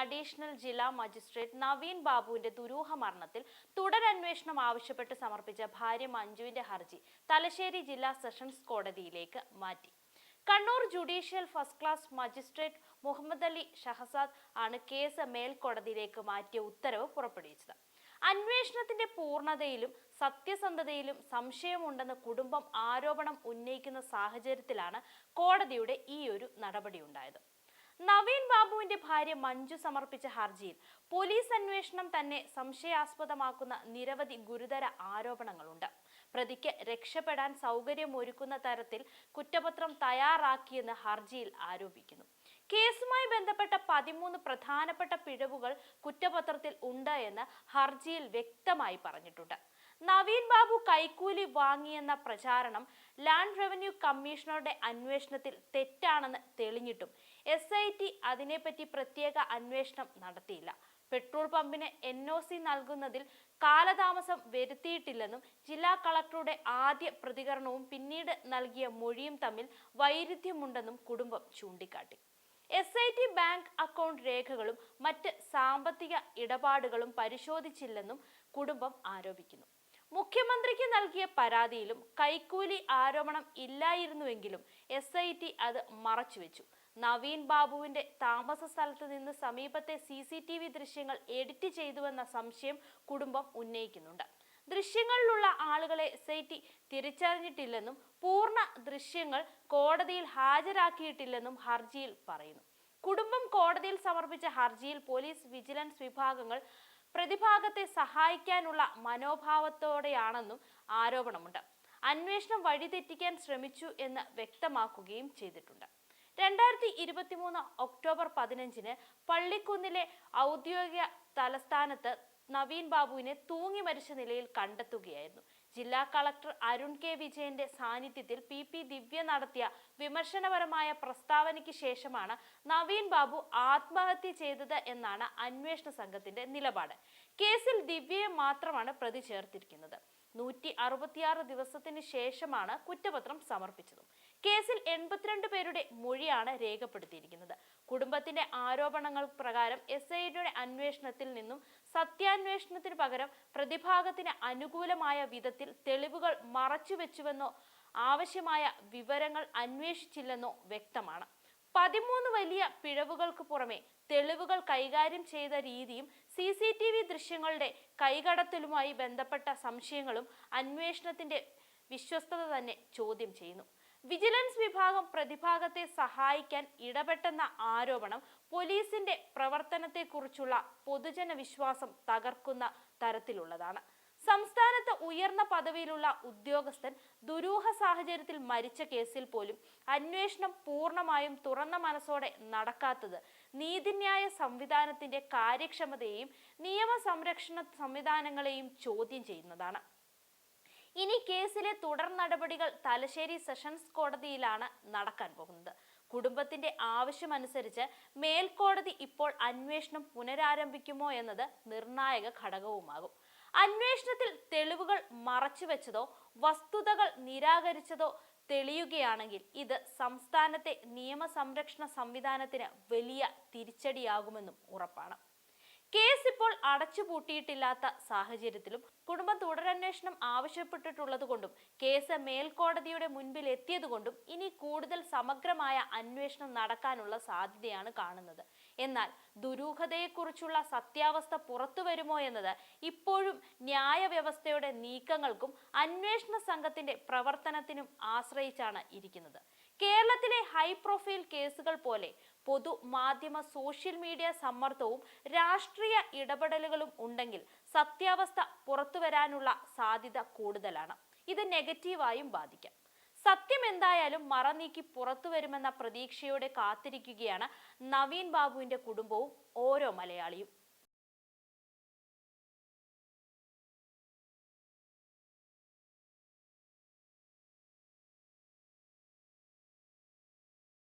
Additional ജില്ലാ magistrate Naveen ബാബുവിന്റെ ദുരൂഹ മരണത്തിൽ തുടരന്വേഷണം ആവശ്യപ്പെട്ട് സമർപ്പിച്ച ഭാര്യ മഞ്ജുവിന്റെ ഹർജി തലശ്ശേരി ജില്ലാ സെഷൻസ് കോടതിയിലേക്ക് മാറ്റി. Kannur judicial first class magistrate Muhammad Ali Shahzad ആണ് കേസ് മേൽക്കോടതിയിലേക്ക് മാറ്റിയ ഉത്തരവ് പുറപ്പെടുവിച്ചത്. അന്വേഷണത്തിന്റെ പൂർണതയിലും സത്യസന്ധതയിലും സംശയമുണ്ടെന്ന് കുടുംബം ആരോപണം ഉന്നയിക്കുന്ന സാഹചര്യത്തിലാണ് കോടതിയുടെ ഈ ഒരു നടപടിയുണ്ടായത്. നവീൻ ബാബുവിന്റെ ഭാര്യ മഞ്ജു സമർപ്പിച്ച ഹർജിയിൽ പോലീസ് അന്വേഷണം തന്നെ സംശയാസ്പദമാക്കുന്ന നിരവധി ഗുരുതര ആരോപണങ്ങളുണ്ട്. പ്രതിക്ക് രക്ഷപ്പെടാൻ സൗകര്യമൊരുക്കുന്ന തരത്തിൽ കുറ്റപത്രം തയ്യാറാക്കിയെന്ന് ഹർജിയിൽ ആരോപിക്കുന്നു. കേസുമായി ബന്ധപ്പെട്ട പതിമൂന്ന് പ്രധാനപ്പെട്ട പിഴവുകൾ കുറ്റപത്രത്തിൽ ഉണ്ട് എന്ന് ഹർജിയിൽ വ്യക്തമായി പറഞ്ഞിട്ടുണ്ട്. നവീൻ ബാബു കൈക്കൂലി വാങ്ങിയെന്ന പ്രചാരണം ലാൻഡ് റവന്യൂ കമ്മീഷണറുടെ അന്വേഷണത്തിൽ തെറ്റാണെന്ന് തെളിഞ്ഞിട്ടും എസ് ഐ ടി അതിനെപ്പറ്റി പ്രത്യേക അന്വേഷണം നടത്തിയില്ല. പെട്രോൾ പമ്പിന് എൻ ഒ സി നൽകുന്നതിൽ കാലതാമസം വരുത്തിയിട്ടില്ലെന്നും ജില്ലാ കളക്ടറുടെ ആദ്യ പ്രതികരണവും പിന്നീട് നൽകിയ മൊഴിയും തമ്മിൽ വൈരുദ്ധ്യമുണ്ടെന്നും കുടുംബം ചൂണ്ടിക്കാട്ടി. S I T bank account രേഖകളും മറ്റ് സാമ്പത്തിക ഇടപാടുകളും പരിശോധിച്ചില്ലെന്നും കുടുംബം ആരോപിക്കുന്നു. മുഖ്യമന്ത്രിക്ക് നൽകിയ പരാതിയിലും കൈക്കൂലി ആരോപണം ഇല്ലായിരുന്നുവെങ്കിലും എസ് ഐ ടി അത് മറച്ചുവെച്ചു. നവീൻ ബാബുവിന്റെ താമസ സ്ഥലത്ത് നിന്ന് സമീപത്തെ സി സി ടി വി ദൃശ്യങ്ങൾ എഡിറ്റ് ചെയ്തുവെന്ന സംശയം കുടുംബം ഉന്നയിക്കുന്നുണ്ട്. ദൃശ്യങ്ങളിലുള്ള ആളുകളെ എസ് ഐ ടി തിരിച്ചറിഞ്ഞിട്ടില്ലെന്നും പൂർണ ദൃശ്യങ്ങൾ കോടതിയിൽ ഹാജരാക്കിയിട്ടില്ലെന്നും ഹർജിയിൽ പറയുന്നു. കുടുംബം കോടതിയിൽ സമർപ്പിച്ച ഹർജിയിൽ പോലീസ് വിജിലൻസ് വിഭാഗങ്ങൾ പ്രതിഭാഗത്തെ സഹായിക്കാനുള്ള മനോഭാവത്തോടെയാണെന്നും ആരോപണമുണ്ട്. അന്വേഷണം വഴിതെറ്റിക്കാൻ ശ്രമിച്ചു എന്ന് വ്യക്തമാക്കുകയും ചെയ്തിട്ടുണ്ട്. രണ്ടായിരത്തി ഇരുപത്തിമൂന്ന് ഒക്ടോബർ പതിനഞ്ചിന് പള്ളിക്കുന്നിലെ ഔദ്യോഗിക തലസ്ഥാനത്ത് നവീൻ ബാബുവിനെ തൂങ്ങി മരിച്ച നിലയിൽ കണ്ടെത്തുകയായിരുന്നു. ജില്ലാ കളക്ടർ അരുൺ കെ വിജയന്റെ സാന്നിധ്യത്തിൽ പി പി ദിവ്യ നടത്തിയ വിമർശനപരമായ പ്രസ്താവനയ്ക്ക് ശേഷമാണ് നവീൻ ബാബു ആത്മഹത്യ ചെയ്തത് എന്നാണ് അന്വേഷണ സംഘത്തിന്റെ നിലപാട്. കേസിൽ ദിവ്യയെ മാത്രമാണ് പ്രതി ചേർത്തിരിക്കുന്നത്. നൂറ്റി അറുപത്തിയാറ് ദിവസത്തിന് ശേഷമാണ് കുറ്റപത്രം സമർപ്പിച്ചതും. കേസിൽ എൺപത്തിരണ്ട് പേരുടെ മൊഴിയാണ് രേഖപ്പെടുത്തിയിരിക്കുന്നത്. കുടുംബത്തിന്റെ ആരോപണങ്ങൾ പ്രകാരം എസ് ഐ ഡിയുടെ അന്വേഷണത്തിൽ നിന്നും സത്യാന്വേഷണത്തിന് പകരം പ്രതിഭാഗത്തിന് അനുകൂലമായ വിധത്തിൽ തെളിവുകൾ മറച്ചുവെച്ചുവെന്നോ ആവശ്യമായ വിവരങ്ങൾ അന്വേഷിച്ചില്ലെന്നോ വ്യക്തമാണ്. പതിമൂന്ന് വലിയ പിഴവുകൾക്ക് പുറമെ തെളിവുകൾ കൈകാര്യം ചെയ്ത രീതിയും സി സി ടി വി ദൃശ്യങ്ങളുടെ കൈകടത്തലുമായി ബന്ധപ്പെട്ട സംശയങ്ങളും അന്വേഷണത്തിന്റെ വിശ്വസ്തത തന്നെ ചോദ്യം ചെയ്യുന്നു. വിജിലൻസ് വിഭാഗം പ്രതിഭാഗത്തെ സഹായിക്കാൻ ഇടപെട്ടെന്ന ആരോപണം പോലീസിന്റെ പ്രവർത്തനത്തെക്കുറിച്ചുള്ള പൊതുജന വിശ്വാസം തകർക്കുന്ന തരത്തിലുള്ളതാണ്. സംസ്ഥാനത്ത് ഉയർന്ന പദവിയിലുള്ള ഉദ്യോഗസ്ഥൻ ദുരൂഹ സാഹചര്യത്തിൽ മരിച്ച കേസിൽ പോലും അന്വേഷണം പൂർണമായും തുറന്ന മനസ്സോടെ നടക്കാത്തത് നീതിന്യായ സംവിധാനത്തിന്റെ കാര്യക്ഷമതയെയും നിയമ സംരക്ഷണ സംവിധാനങ്ങളെയും ചോദ്യം ചെയ്യുന്നതാണ്. ഇനി കേസിലെ തുടർ നടപടികൾ തലശ്ശേരി സെഷൻസ് കോടതിയിലാണ് നടക്കാൻ പോകുന്നത്. കുടുംബത്തിന്റെ ആവശ്യമനുസരിച്ച് മേൽക്കോടതി ഇപ്പോൾ അന്വേഷണം പുനരാരംഭിക്കുമോ എന്നത് നിർണായക ഘടകവുമാകും. അന്വേഷണത്തിൽ തെളിവുകൾ മറച്ചുവെച്ചതോ വസ്തുതകൾ നിരാകരിച്ചതോ തെളിയുകയാണെങ്കിൽ ഇത് സംസ്ഥാനത്തെ നിയമസംരക്ഷണ സംവിധാനത്തിന് വലിയ തിരിച്ചടിയാകുമെന്നും ഉറപ്പാണ്. കേസ് ഇപ്പോൾ അടച്ചുപൂട്ടിയിട്ടില്ലാത്ത സാഹചര്യത്തിലും കുടുംബം തുടരന്വേഷണം ആവശ്യപ്പെട്ടിട്ടുള്ളതുകൊണ്ടും കേസ് മേൽക്കോടതിയുടെ മുൻപിൽ എത്തിയതുകൊണ്ടും ഇനി കൂടുതൽ സമഗ്രമായ അന്വേഷണം നടക്കാനുള്ള സാധ്യതയാണ് കാണുന്നത്. എന്നാൽ ദുരൂഹതയെക്കുറിച്ചുള്ള സത്യാവസ്ഥ പുറത്തു വരുമോ എന്നത് ഇപ്പോഴും ന്യായവ്യവസ്ഥയുടെ നീക്കങ്ങൾക്കും അന്വേഷണ സംഘത്തിന്റെ പ്രവർത്തനത്തിനും ആശ്രയിച്ചാണ് ഇരിക്കുന്നത്. കേരളത്തിലെ ഹൈ പ്രൊഫൈൽ കേസുകൾ പോലെ പൊതു മാധ്യമ സോഷ്യൽ മീഡിയ സമ്മർദ്ദവും രാഷ്ട്രീയ ഇടപെടലുകളും ഉണ്ടെങ്കിൽ സത്യാവസ്ഥ പുറത്തു വരാനുള്ള സാധ്യത കൂടുതലാണ്. ഇത് നെഗറ്റീവായും ബാധിക്കാം. സത്യം എന്തായാലും മറനീക്കി പുറത്തു വരുമെന്ന പ്രതീക്ഷയോടെ കാത്തിരിക്കുകയാണ് നവീൻ ബാബുവിന്റെ കുടുംബവും ഓരോ മലയാളിയും.